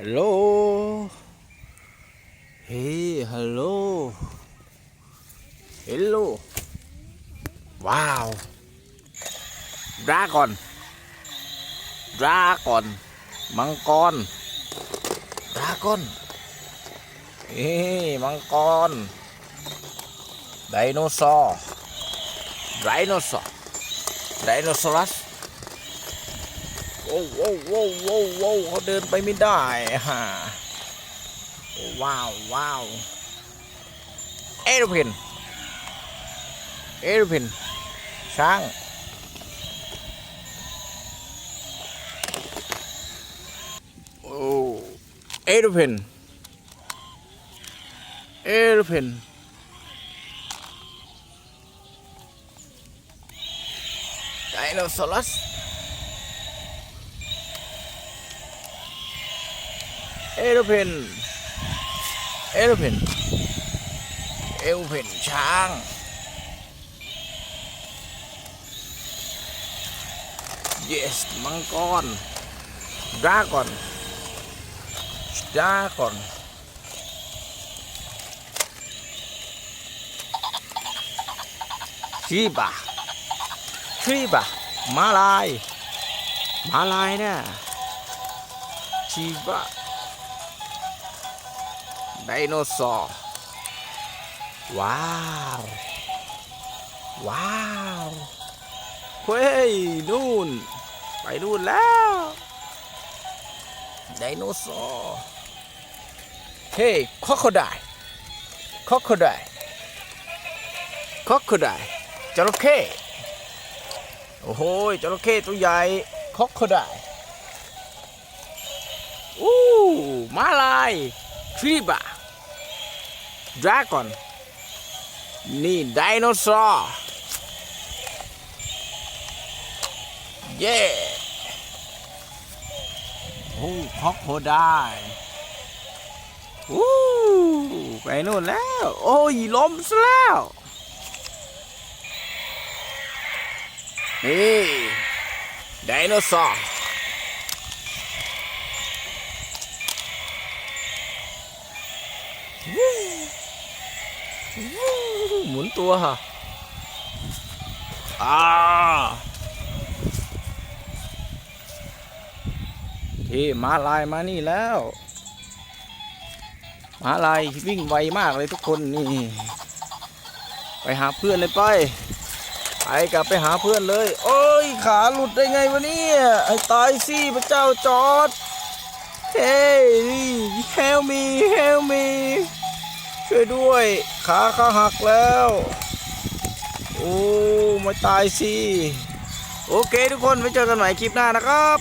ฮัลโหล เฮ้ฮัลโหลเฮลโหล ว้าว ดราก่อน ดราก่อน มังกร ดราก้อนเฮ้มังกร ไดโนเสาร์ ไดโนเสาร์ ไดโนเสารัส โว้โว้โว้โว้โว้เขาเดินไปไม่ได้ฮะว้าวว้าวเอโรเพนเอโรเพนช้างโอ้เอโรเพนเอโรเพนไดโนเสารั เอโรเพนเอโรเพนเอโรเพนช้าง yes มังกรดราก้อนดราก้อนชีบะชีบะมาลาย มาลายเนี่ยชีบะ ไดโนเสาร์ว้าว ว้าวเฮ้ยนู่น ไปนู่นแล้วไดโนเสาร์เฮ้ยคอคไดคอคไดคอคไดจระเข้โอ้โหจระเข้ตัวใหญ่คอคไดอู้มาลาย ทรีบะดราก้อนนี่ไดโนเสาร์เย้โอ้คอกโคได้อู้ไปนู่นแล้ว โอ้ยล้มซะแล้ว นี่ไดโนเสาร์ หมุนตัวค่ะอ่าที่มาลายมานี่แล้ว มาลายวิ่งไวมากเลยทุกคนนี่ ไปหาเพื่อนเลยไปไปกลับไปหาเพื่อนเลย โอ้ยขาหลุดได้ไงวะเนี่ยไอ้ตายสิพระเจ้าจอดเฮ้ย help me help me ช่วยด้วย ขาขาหักแล้ว โอ้ไม่ตายสิ โอเคทุกคนไว้เจอกันใหม่คลิปหน้านะครับ